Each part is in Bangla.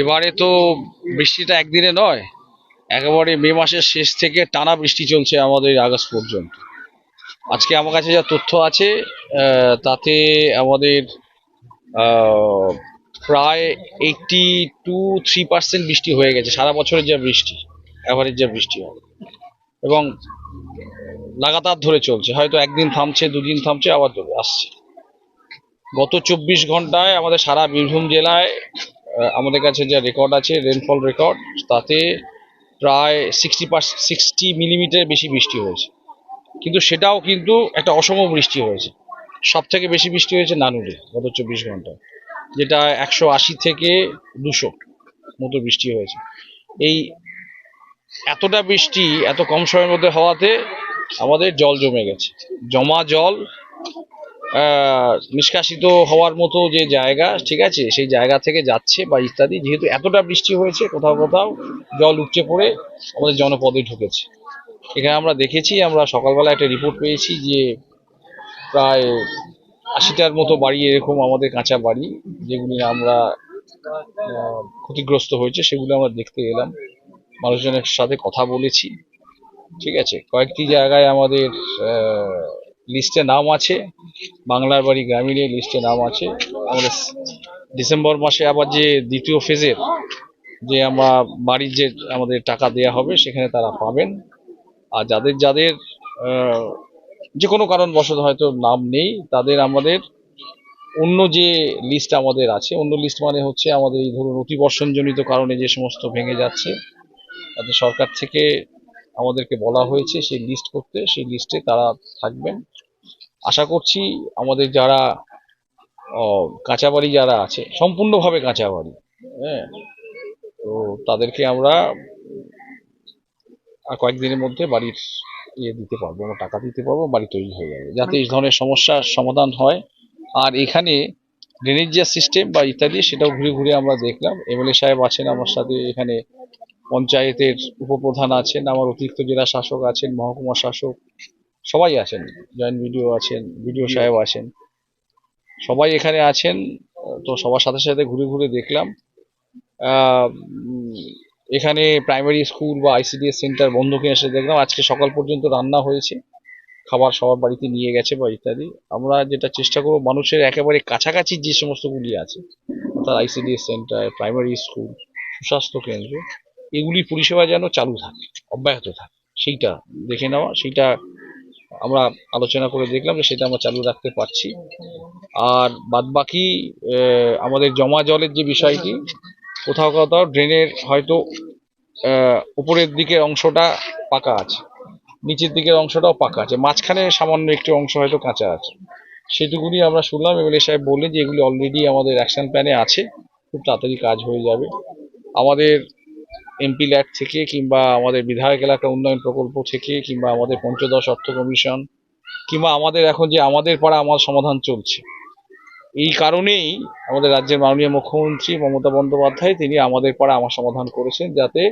এবারে তো বৃষ্টিটা একদিনে নয়, একেবারে মে মাসের শেষ থেকে টানা বৃষ্টি চলছে আমাদের আগস্ট পর্যন্ত। আজকে আমার কাছে যা তথ্য আছে তাতে আমাদের প্রায় এইটটি টু থ্রি পার্সেন্ট বৃষ্টি হয়ে গেছে, সারা বছরের যা বৃষ্টি অ্যাভারেজ যা বৃষ্টি হবে। এবং লাগাতার ধরে চলছে, হয়তো একদিন থামছে, দুদিন থামছে, আবার ধরে আসছে। গত চব্বিশ ঘন্টায় আমাদের সারা বীরভূম জেলায় আমাদের কাছে যা রেকর্ড আছে রেনফল রেকর্ড তাতে প্রায় সিক্সটি পার্সেন্ট সিক্সটি মিলিমিটার বেশি বৃষ্টি হয়েছে। কিন্তু সেটাও কিন্তু একটা অসম বৃষ্টি হয়েছে। সব থেকে বেশি বৃষ্টি হয়েছে নানুরে, গত চব্বিশ ঘন্টায় যেটা একশো আশি থেকে দুশো মতো বৃষ্টি হয়েছে। এই এতটা বৃষ্টি এত কম সময়ের মধ্যে হওয়াতে আমাদের জল জমে গেছে। জমা জল নিষ্কাশিত হওয়ার মতো যে জায়গা, ঠিক আছে, সেই জায়গা থেকে যাচ্ছে বা ইত্যাদি, যেহেতু এতটা বৃষ্টি হয়েছে, কোথাও কোথাও জল উপচে পড়ে আমাদের জনপদে ঢুকেছে। এখানে আমরা দেখেছি, আমরা সকালবেলা একটা রিপোর্ট পেয়েছি যে প্রায় আশিটার মতো বাড়ি এরকম আমাদের কাঁচা বাড়ি, যেগুলি আমরা ক্ষতিগ্রস্ত হয়েছে, সেগুলো আমরা দেখতে এলাম। মানুষজনের সাথে কথা বলেছি, ঠিক আছে। কয়েকটি জায়গায় আমাদের লিস্টে নাম আছে, বাংলার বাড়ি গ্রামীণে লিস্টে নাম আছে। আমাদের ডিসেম্বর মাসে আবার যে দ্বিতীয় ফেজের যে আমরা বাড়ির যে আমাদের টাকা দেয়া হবে, সেখানে তারা পাবেন। আর যাদের যাদের যে কোনো কারণবশত হয়তো নাম নেই, তাদের আমাদের অন্য যে লিস্ট আমাদের আছে, অন্য লিস্ট মানে হচ্ছে আমাদের এই ধরুন অতিবর্ষণজনিত কারণে যে সমস্ত ভেঙে যাচ্ছে, তাদের সরকার থেকে আমাদেরকে বলা হয়েছে সেই লিস্ট করতে, সেই লিস্টে তারা থাকবেন। আশা করছি আমাদের যারা কাঁচা বাড়ি যারা আছে, সম্পূর্ণভাবে কাঁচা বাড়ি হ্যাঁ তো তাদেরকে আমরা আর কয়েকদিনের মধ্যে বাড়ির ইয়ে দিতে পারব, আমরা টাকা দিতে পারব, বাড়ি তৈরি হয়ে যাবে। যাতে এই ধরনের সমস্যার সমাধান হয়। আর এখানে ড্রেনেজ যে সিস্টেম বা ইত্যাদি, সেটাও ঘুরে ঘুরে আমরা দেখলাম। এমএলএ সাহেব আছেন আমার সাথে, এখানে পঞ্চায়েতের উপপ্রধান আছেন, আমার অতিরিক্ত জেলা শাসক আছেন, মহকুমা শাসক সবাই আছেন জয়েন্ট ভিডিও আছেন বিডিও সাহেব আছেন। সবাই এখানে আছেন, তো সবার সাথে সাথে ঘুরে ঘুরে দেখলাম। এখানে প্রাইমারি স্কুল বা আইসিডিএস সেন্টার বন্ধ কিনে এসে দেখলাম। আজকে সকাল পর্যন্ত রান্না হয়েছে। খাবার সবার বাড়িতে নিয়ে গেছে বা ইত্যাদি। আমরা যেটা চেষ্টা করব, মানুষের একেবারে কাছাকাছি যে সমস্তগুলি আছে অর্থাৎ আইসিডিএস সেন্টার প্রাইমারি স্কুল সুস্বাস্থ্য কেন্দ্র, এগুলি পরিষেবা যেন চালু থাকে, অব্যাহত থাকে। সেইটা দেখে নেওয়া, সেইটা আমরা আলোচনা করে দেখলাম যে সেটা আমরা চালু রাখতে পারছি। আর বাদবাকি আমাদের জমা জলের যে বিষয়টি, কোথাও কোথাও ড্রেনের হয়তো উপরের দিকের অংশটা পাকা আছে, নিচের দিকের অংশটাও পাকা আছে, মাঝখানে সামান্য একটি অংশ হয়তো কাঁচা আছে। সেটুকুনি আমরা শুনলাম, এমএলএ সাহেব বললেন যে এগুলি অলরেডি আমাদের অ্যাকশন প্ল্যানে আছে, খুব তাড়াতাড়ি কাজ হয়ে যাবে। আমাদের এমপি ল্যাড থেকে কিংবা আমাদের বিধায়ক এলাকা উন্নয়ন প্রকল্প থেকে কিংবা আমাদের পঞ্চদশ অর্থ কমিশন কিংবা আমাদের এখন যে আমাদের পাড়া আমার সমাধান চলছে। এই কারণেই আমাদের রাজ্যের মাননীয় মুখ্যমন্ত্রী মমতা বন্দ্যোপাধ্যায় তিনি আমাদের পাড়া আমার সমাধান করেছেন যাতে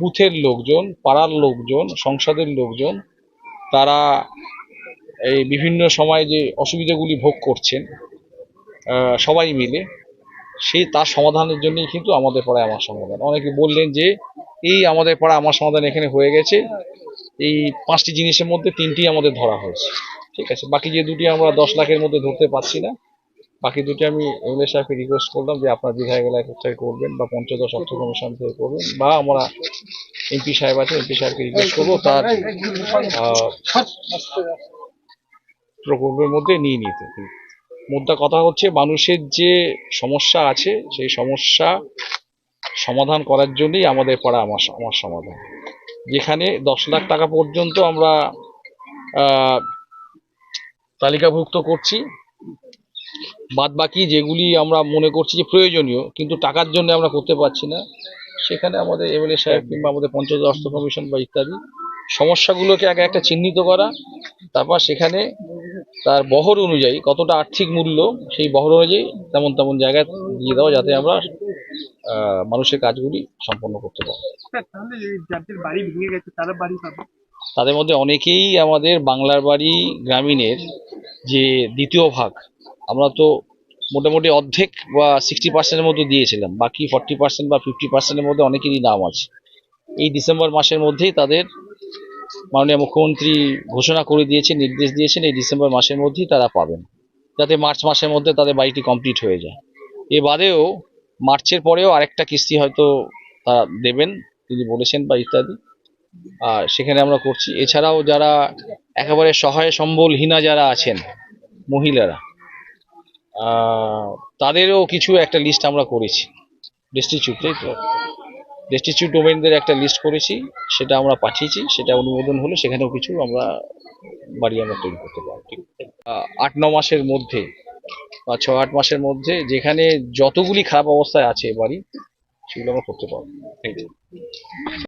বুথের লোকজন, পাড়ার লোকজন, সংসদের লোকজন তারা এই বিভিন্ন সময় যে অসুবিধাগুলি ভোগ করছেন সবাই মিলে সেই তার সমাধানের জন্যই কিন্তু আমাদের পাড়ায় আমার সমাধান। অনেকে বললেন যে, এই আমাদের পাড়া আমার সমাধান এখানে হয়ে গেছে। এই পাঁচটি জিনিসের মধ্যে তিনটি আমাদের ধরা হয়েছে। ঠিক আছে, বাকি যে দুটি আমরা দশ লাখের মধ্যে ধরতে পারছি না। বাকি দুটি আমি এমএলএ সাহেবকে রিকোয়েস্ট করলাম যে, আপনার বিধায়ক এলাকা থেকে করবেন বা পঞ্চদশ অর্থ কমিশন থেকে করবেন বা আমরা এমপি সাহেব আছে এমপি সাহেবকে রিকোয়েস্ট করব, তার প্রকল্পের মধ্যে নিয়ে নিতে। মোদ্দা কথা হচ্ছে, মানুষের যে সমস্যা আছে, সেই সমস্যা সমাধান করার জন্যই আমাদের পাড়া আমার আমার সমাধান। যেখানে দশ লাখ টাকা পর্যন্ত আমরা তালিকাভুক্ত করছি। বাদ বাকি যেগুলি আমরা মনে করছি যে প্রয়োজনীয়, কিন্তু টাকার জন্য আমরা করতে পারছি না। সেখানে আমাদের এমএলএ সাহেব কিংবা আমাদের পঞ্চায়েত অর্থ কমিশন বা ইত্যাদি সমস্যাগুলোকে আগে একটা চিহ্নিত করা তারপর সেখানে তার বহর অনুযায়ী কতটা আর্থিক মূল্য সেই বহর অনুযায়ী তেমন তেমন জায়গায় দিয়ে দেওয়া যাতে আমরা মানুষের কাজগুলি সম্পন্ন করতে পারি। তাদের মধ্যে অনেকেই আমাদের বাংলার বাড়ি গ্রামীণের যে দ্বিতীয় ভাগ আমরা তো মোটামুটি অর্ধেক বা সিক্সটি পার্সেন্টের মতো দিয়েছিলাম বাকি ফর্টি পার্সেন্ট বা ফিফটি পার্সেন্টের মধ্যে অনেকেরই নাম আছে। এই ডিসেম্বর মাসের মধ্যেই তাদের মাননীয় মুখ্যমন্ত্রী ঘোষণা করে দিয়েছেন, নির্দেশ দিয়েছেন, এই ডিসেম্বর মাসের মধ্যেই তারা পাবেন। যাতে মার্চ মাসের মধ্যে তাদের বাড়িটি কমপ্লিট হয়ে যায়। এ বাদেও মার্চের পরেও আরেকটা কিস্তি হয়তো তারা দেবেন, তিনি বলেছেন বা ইত্যাদি। আর সেখানে আমরা করছি। এছাড়াও যারা একেবারে সহায় সম্বলহীনা যারা আছেন, মহিলারা তাদেরও কিছু একটা লিস্ট আমরা করেছি। ডিস্ট্রিক্ট তাই তো ডিস্ট্রিক্ট ডোমেনদের একটা লিস্ট করেছি, সেটা আমরা পাঠিয়েছি, সেটা অনুমোদন হলে সেখানেও কিছু আমরা বাড়ি আমরা তৈরি করতে পারব, ঠিক আট, ন মাসের মধ্যে, বা ছ, আট মাসের মধ্যে যেখানে যতগুলি খারাপ অবস্থায় আছে বাড়ি, সেগুলো আমরা করতে পারব থ্যাংক ইউ